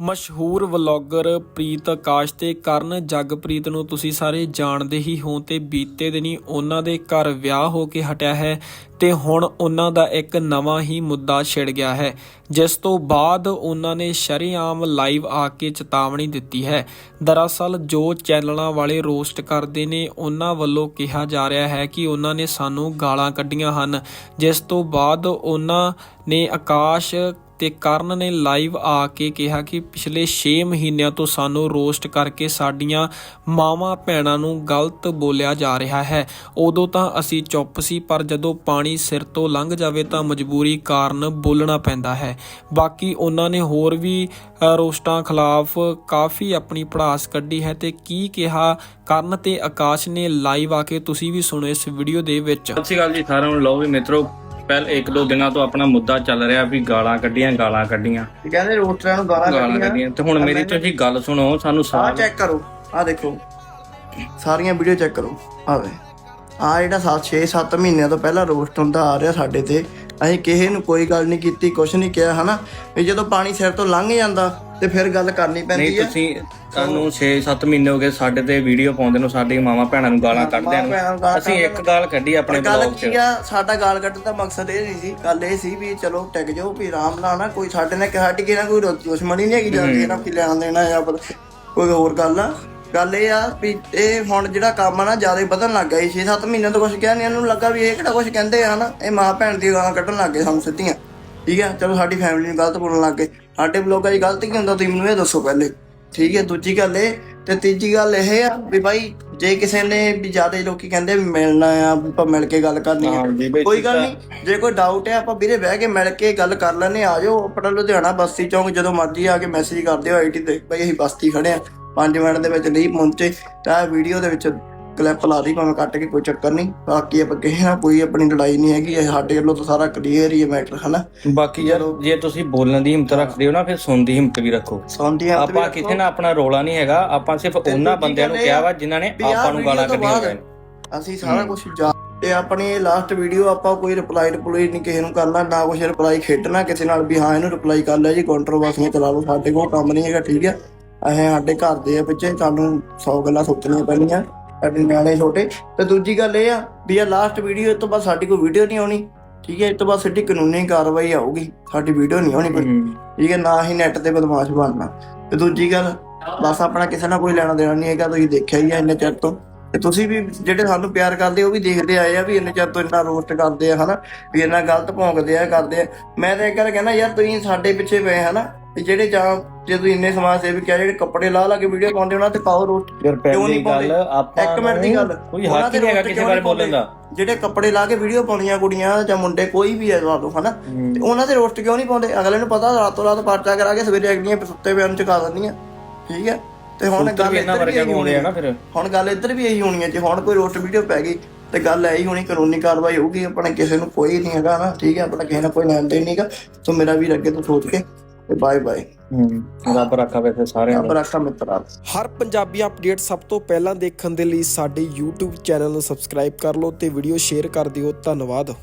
ਮਸ਼ਹੂਰ ਵਲੌਗਰ ਪ੍ਰੀਤ ਆਕਾਸ਼ ਤੇ ਕਰਨ ਜਗਪ੍ਰੀਤ ਨੂੰ ਤੁਸੀਂ ਸਾਰੇ ਜਾਣਦੇ ਹੀ ਹੋ ਤੇ ਬੀਤੇ ਦਿਨੀ ਉਹਨਾਂ ਦੇ ਘਰ ਵਿਆਹ ਹੋ ਕੇ ਹਟਿਆ ਹੈ ਤੇ ਹੁਣ ਉਹਨਾਂ ਦਾ ਇੱਕ ਨਵਾਂ ਹੀ ਮੁੱਦਾ ਛਿੜ ਗਿਆ ਹੈ, ਜਿਸ ਤੋਂ ਬਾਅਦ ਉਹਨਾਂ ਨੇ ਸ਼ਰੇਆਮ ਲਾਈਵ ਆ ਕੇ ਚੇਤਾਵਨੀ ਦਿੱਤੀ ਹੈ। ਦਰਅਸਲ ਜੋ ਚੈਨਲਾਂ ਵਾਲੇ ਰੋਸਟ ਕਰਦੇ ਨੇ, ਉਹਨਾਂ ਵੱਲੋਂ ਕਿਹਾ ਜਾ ਰਿਹਾ ਹੈ ਕਿ ਉਹਨਾਂ ਨੇ ਸਾਨੂੰ ਗਾਲਾਂ ਕੱਢੀਆਂ ਹਨ, ਜਿਸ ਤੋਂ ਬਾਅਦ ਉਹਨਾਂ ਨੇ ਆਕਾਸ਼ ਤੇ ਕਰਨ ਨੇ ਲਾਈਵ ਆ ਕੇ ਕਿਹਾ ਕਿ ਪਿਛਲੇ 6 ਮਹੀਨਿਆਂ ਤੋਂ ਸਾਨੂੰ ਰੋਸਟ ਕਰਕੇ ਸਾਡੀਆਂ ਮਾਵਾਂ ਭੈਣਾਂ ਨੂੰ ਗਲਤ ਬੋਲਿਆ ਜਾ ਰਿਹਾ ਹੈ। ਉਦੋਂ ਤਾਂ ਅਸੀਂ ਚੁੱਪ ਸੀ, ਪਰ ਜਦੋਂ ਪਾਣੀ ਸਿਰ ਤੋਂ ਲੰਘ ਜਾਵੇ ਤਾਂ ਮਜਬੂਰੀ ਕਾਰਨ ਬੋਲਣਾ ਪੈਂਦਾ ਹੈ। ਬਾਕੀ ਉਹਨਾਂ ਨੇ ਹੋਰ ਵੀ ਰੋਸਟਾਂ ਖਿਲਾਫ ਕਾਫੀ ਆਪਣੀ ਪੜਾਸ ਕੱਢੀ ਹੈ ਤੇ ਕੀ ਕਿਹਾ ਕਰਨ ਤੇ ਆਕਾਸ਼ ਨੇ ਲਾਈਵ ਆ ਕੇ ਤੁਸੀਂ ਵੀ ਸੁਣੋ ਇਸ ਵੀਡੀਓ ਦੇ ਵਿੱਚ। ਸਤਿ ਸ਼੍ਰੀ ਅਕਾਲ ਜੀ ਸਾਰਿਆਂ ਨੂੰ, ਲਓ ਵੀ ਮਿੱਤਰੋ ਪਹਿਲ ਇੱਕ ਦੋ ਦਿਨਾਂ ਤੋਂ ਆਪਣਾ ਮੁੱਦਾ ਚੱਲ ਰਿਹਾ ਵੀ ਗਾਲਾਂ ਕੱਢੀਆਂ ਗਾਲਾਂ ਕੱਢੀਆਂ। ਇਹ ਕਹਿੰਦੇ ਰੋਸਟਰਾਂ ਨੂੰ ਗਾਲਾਂ ਗਾਲਾਂ ਕੱਢੀਆਂ। ਕੱਢੀਆਂ। ਤੇ ਹੁਣ ਮੇਰੀ ਤੁਸੀਂ ਗੱਲ ਸੁਣੋ ਸਾਨੂੰ ਆਹ ਸਾਰ ਚੈੱਕ ਕਰੋ। ਆਹ ਦੇਖੋ। ਸਾਰੀਆਂ ਵੀਡੀਓ ਚੈੱਕ ਕਰੋ। ਆਹ ਵੇ। ਆਹ ਜਿਹੜਾ 6-7 ਮਹੀਨਿਆਂ ਤੋਂ ਪਹਿਲਾਂ ਰੋਸਟ ਹੁੰਦਾ ਆ ਰਿਹਾ ਸਾਡੇ ਤੇ ਅਸੀਂ ਕਿਸੇ ਨੂੰ ਕੋਈ ਗੱਲ ਨਹੀਂ ਕੀਤੀ ਕੁਝ ਨਹੀਂ ਕਿਹਾ ਹਨਾ? ਵੀ ਜਦੋਂ ਪਾਣੀ ਸਿਰ ਤੋਂ ਲੰਘ ਜਾਂਦਾ ਤੇ ਫਿਰ ਗੱਲ ਕਰਨੀ ਨਹੀਂ ਪੈਂਦੀ ਹੈ। ਤੁਸੀਂ ਤੁਹਾਨੂੰ 6-7 ਮਹੀਨੇ ਹੋ ਗਏ ਸਾਡੇ ਤੇ ਵੀਡੀਓ ਪਾਉਂਦੇ ਨੂੰ ਸਾਡੀ ਮਾਵਾਂ ਭੈਣਾਂ ਨੂੰ ਗਾਲਾਂ ਕੱਢਦੇ ਮਾਵਾਂ ਭੈਣਾਂ ਨੂੰ ਨੇ ਅਸੀਂ ਇੱਕ ਗਾਲ ਕੱਢੀ ਆਪਣੇ ਗੱਲ ਬਲੌਗ 'ਚ। ਕੀ ਆ ਸਾਡਾ ਗਾਲ ਕੱਢਣ ਦਾ ਮਕਸਦ ਇਹ ਨਹੀਂ ਸੀ ਗੱਲ ਇਹ ਸੀ ਵੀ ਚਲੋ ਟਿਕ ਜਾਓ ਵੀ ਆਰਾਮ ਨਾਲ ਨਾ ਕੋਈ ਸਾਡੇ ਨਾਲ ਸਾਡੀ ਕਿਸੇ ਨਾਲ ਕੋਈ ਦੁਸ਼ਮਣੀ ਨਹੀਂ ਹੈਗੀ ਜਾਂ ਕਿਸੇ ਨਾਲ ਲੈਣਾ ਦੇਣਾ ਜਾਂ ਪਤਾ- ਕੋਈ ਹੋਰ ਗੱਲ ਆ। ਗੱਲ ਇਹ ਆ ਵੀ ਇਹ ਹੁਣ ਜਿਹੜਾ ਕੰਮ ਆ ਨਾ ਜ਼ਿਆਦਾ ਵਧਣ ਲੱਗ ਗਿਆ 6-7 ਮਹੀਨਿਆਂ ਤੋਂ ਕੁਝ ਕਿਹਾ ਨਹੀਂ ਇਹਨੂੰ ਲੱਗਾ ਵੀ ਇਹ ਕਿਹੜਾ ਕੁਝ ਕਹਿੰਦੇ ਆ ਨਾ ਇਹ ਮਾਂ ਭੈਣ ਦੀ ਗਾਲਾਂ ਕੱਢਣ ਲੱਗ ਗਏ ਸਾਨੂੰ ਸਿੱਧੀਆਂ। ਠੀਕ ਆ? ਚਲੋ ਸਾਡੀ ਫੈਮਿਲੀ ਨੂੰ ਗਲਤ ਬੋਲਣ ਲੱਗ ਗਏ। ਸਾਡੇ ਬਲੋਗਾਂ 'ਚ ਗਲਤ ਕੀ ਹੁੰਦਾ ਤੁਸੀਂ ਮੈਨੂੰ ਇਹ ਦੱਸੋ ਪਹਿਲੇ। ਠੀਕ ਹੈ ਦੂਜੀ ਗੱਲ ਇਹ ਤੇ ਤੀਜੀ ਗੱਲ ਇਹ ਆ ਵੀ ਭਾਈ ਜੇ ਕਿਸੇ ਨੇ ਵੀ ਜ਼ਿਆਦਾ ਲੋਕੀ ਕਹਿੰਦੇ ਵੀ ਮਿਲਣਾ ਆ ਆਪਾਂ ਮਿਲ ਕੇ ਗੱਲ ਕਰਨੀ ਬਈ ਕੋਈ ਗੱਲ ਨਹੀਂ ਜੇ ਕੋਈ ਡਾਊਟ ਹੈ ਆਪਾਂ ਵੀਰੇ ਬਹਿ ਕੇ ਮਿਲ ਕੇ ਗੱਲ ਕਰ ਲੈਨੇ ਆ। ਜਾਓ ਆਪਣਾ ਲੁਧਿਆਣਾ ਬਸਤੀ ਚੌਂਕ ਜਦੋਂ ਮਰਜ਼ੀ ਆ ਕੇ ਮੈਸੇਜ ਕਰ ਦਿਓ ਆਈਟੀ ਤੇ ਭਾਈ ਅਸੀਂ ਬਸਤੀ ਖੜੇ ਆ। 5 ਮਿੰਟ ਦੇ ਵਿੱਚ ਨਹੀਂ ਪਹੁੰਚੇ ਤਾਂ ਵੀਡੀਓ ਦੇ ਵਿੱਚ ਕਲਿੱਪ ਲਾ ਦੀ ਭਾਵੇਂ ਕੱਟ ਕੇ ਕੋਈ ਚੱਕਰ ਨਹੀਂ। ਬਾਕੀ ਆਪਾਂ ਕਿਸੇ ਨਾਲ ਕੋਈ ਆਪਣੀ ਲੜਾਈ ਨਹੀਂ ਹੈਗੀ ਇਹ ਸਾਡੇ ਵੱਲੋਂ ਤਾਂ ਸਾਰਾ ਕਲੀਅਰ ਹੀ ਹੈ ਮੈਟਰ ਹਨਾ? ਬਾਕੀ ਯਾਰ ਜੇ ਤੁਸੀਂ ਬੋਲਣ ਦੀ ਹਿੰਮਤ ਰੱਖਦੇ ਹੋ ਨਾ ਫਿਰ ਸੁਣਨ ਦੀ ਹਿੰਮਤ ਵੀ ਰੱਖੋ। ਸੌਂਦੀ ਆ ਆਪਾਂ ਕਿਸੇ ਨਾਲ ਆਪਣਾ ਰੋਲਾ ਨਹੀਂ ਹੈਗਾ ਆਪਾਂ ਸਿਰਫ ਉਹਨਾਂ ਬੰਦਿਆਂ ਨੂੰ ਕਿਹਾ ਵਾ ਜਿਨ੍ਹਾਂ ਨੇ ਆਪਾਂ ਨੂੰ ਗਾਲਾਂ ਕੱਢੀਆਂ ਹੋਈਆਂ ਅਸੀਂ ਸਾਰਾ ਕੁਝ ਜਾ ਤੇ ਆਪਣੀ ਲਾਸਟ ਵੀਡੀਓ ਆਪਾਂ ਕੋਈ ਰਿਪਲਾਈ ਰਿਪਲਾਈ ਨਹੀਂ ਕਿਸੇ ਨੂੰ ਕਰਨਾ ਨਾ ਕੁਝ ਰਿਪਲਾਈ ਖੇਡਣਾ ਕਿਸੇ ਨਾਲ ਵੀ ਹਾਂ ਇਹਨੂੰ ਰਿਪਲਾਈ ਕਰ ਲਿਆ ਜੀ ਕੰਟਰੋਵਰਸੀਆਂ ਚਲਾ ਲਓ ਸਾਡੇ ਕੋਲ ਕੰਮ ਨਹੀਂ ਹੈਗਾ ਠੀਕ ਹੈ? ਅਸੀਂ ਸਾਡੇ ਘਰ ਦੇ ਆ ਪਿੱਛੇ ਸਾਨੂੰ 100 ਗੱਲਾਂ ਸੋਚਣੀਆਂ ਪੈਣੀਆਂ ਸਾਡੇ ਨਿਆਣੇ ਛੋਟੇ। ਤੇ ਦੂਜੀ ਗੱਲ ਇਹ ਆ ਵੀ ਇਹ ਲਾਸਟ ਵੀਡੀਓ ਤੋਂ ਬਾਅਦ ਸਾਡੀ ਕੋਈ ਵੀਡੀਓ ਨਹੀਂ ਆਉਣੀ। ਠੀਕ ਹੈ ਇਸ ਤੋਂ ਬਾਅਦ ਸਿੱਧੀ ਕਾਨੂੰਨੀ ਕਾਰਵਾਈ ਆਊਗੀ। ਸਾਡੀ ਵੀਡੀਓ ਨਹੀਂ ਆਉਣੀ ਕੋਈ। ਠੀਕ ਹੈ ਨਾ ਹੀ ਨੈਟ ਤੇ ਬਦਮਾਸ਼ ਬਣਨਾ। ਤੇ ਦੂਜੀ ਗੱਲ ਬਸ ਆਪਣਾ ਕਿਸੇ ਨਾਲ ਕੋਈ ਲੈਣਾ ਦੇਣਾ ਨਹੀਂ ਹੈਗਾ ਤੁਸੀਂ ਦੇਖਿਆ ਹੀ ਆ ਇੰਨੇ ਚਿਰ ਤੋਂ। ਤੇ ਤੁਸੀਂ ਵੀ ਜਿਹੜੇ ਸਾਨੂੰ ਪਿਆਰ ਕਰਦੇ ਉਹ ਵੀ ਦੇਖਦੇ ਆਏ ਆ ਵੀ ਇੰਨੇ ਚਿਰ ਤੋਂ ਇੰਨਾ ਰੋਸਟ ਕਰਦੇ ਆ ਹਨਾ? ਵੀ ਇੰਨਾ ਗਲਤ ਭੌਂਕਦੇ ਆ ਕਰਦੇ ਆ। ਮੈਂ ਤਾਂ ਇੱਕ ਗੱਲ ਕਹਿੰਦਾ ਯਾਰ ਤੁਸੀਂ ਸਾਡੇ ਪਿੱਛੇ ਪਏ ਹਨਾ? ਜਿਹੜੇ ਜਾਂ ਜੇ ਤੁਸੀਂ ਇੰਨੇ ਸਮਾਜ ਸੇਵਕ ਆ ਜਿਹੜੇ ਕੱਪੜੇ ਲਾ ਲਾ ਕੇ ਵੀਡੀਓ ਪਾਉਂਦੇ ਉਹਨਾਂ ਤੇ ਪਾਓ ਰੋਸਟ ਯਾਰ ਕਿਉਂ ਪਹਿਲੀ ਗੱਲ? ਆਪਾਂ ਇੱਕ ਮਿੰਟ ਦੀ ਗੱਲ। ਕੋਈ ਹੱਕ ਨਹੀਂ ਹੈਗਾ ਕਿਸੇ ਬਾਰੇ ਬੋਲਣ ਦਾ। ਜਿਹੜੇ ਕੱਪੜੇ ਲਾ ਕੇ ਵੀਡੀਓ ਪਾਉਂਦੀਆਂ ਕੁੜੀਆਂ ਜਾਂ ਮੁੰਡੇ ਕੋਈ ਵੀ ਹੈ ਲਾ ਲਓ ਹਨਾ ਤੇ ਉਹਨਾਂ ਦੇ ਰੋਸਟ ਕਿਉਂ ਨਹੀਂ ਪਾਉਂਦੇ? ਅਗਲੇ ਨੂੰ ਪਤਾ ਰਾਤੋਂ ਰਾਤ ਪਰਚਾ ਕਰਾ ਕੇ ਸਵੇਰੇ ਅਗਲੀਆਂ ਸੁੱਤੇ ਪਿਆ ਨੂੰ ਚੁਕਾ ਦਿੰਦੀਆਂ। ਠੀਕ ਹੈ? ਤੇ ਹੁਣ ਗੱਲ ਇੱਧਰ ਵੀ ਵਰਗੇ ਇਹੀ ਹੋਣੇ ਆ ਨਾ ਫਿਰ। ਹੁਣ ਗੱਲ ਇੱਧਰ ਵੀ ਇਹੀ ਹੋਣੀ ਹੈ ਜੇ ਹੁਣ ਕੋਈ ਰੋਸਟ ਵੀਡੀਓ ਪੈ ਗਈ ਤੇ ਗੱਲ ਇਹੀ ਹੋਣੀ ਕਾਨੂੰਨੀ ਕਾਰਵਾਈ ਹੋਊਗੀ ਆਪਣੇ ਕਿਸੇ ਨੂੰ ਕੋਈ ਨਹੀਂ ਹੈਗਾ ਨਾ ਠੀਕ ਹੈ? ਆਪਣਾ ਕਿਸੇ ਨਾਲ ਕੋਈ ਲੈਣ ਦੇਣ ਨਹੀਂਗਾ ਸੋ ਮੇਰਾ ਵੀ ਅੱਗੇ ਤੋਂ ਸੋਚ ਕੇ ਤੇ ਬਾਏ ਬਾਏ ਹੂੰ ਰੱਬ ਰੱਖਾ ਵੈਸੇ ਸਾਰਿਆਂ ਰੱਬ ਨੂੰ। ਰੱਖਾ ਮਿੱਤਰਾ ਹਰ ਪੰਜਾਬੀ ਅਪਡੇਟ ਸਭ ਤੋਂ ਪਹਿਲਾਂ ਦੇਖਣ ਦੇ ਲਈ ਸਾਡੇ YouTube ਚੈਨਲ ਨੂੰ ਸਬਸਕ੍ਰਾਈਬ ਕਰ ਲਓ ਤੇ ਵੀਡੀਓ ਸ਼ੇਅਰ ਕਰ ਦਿਓ। ਧੰਨਵਾਦ।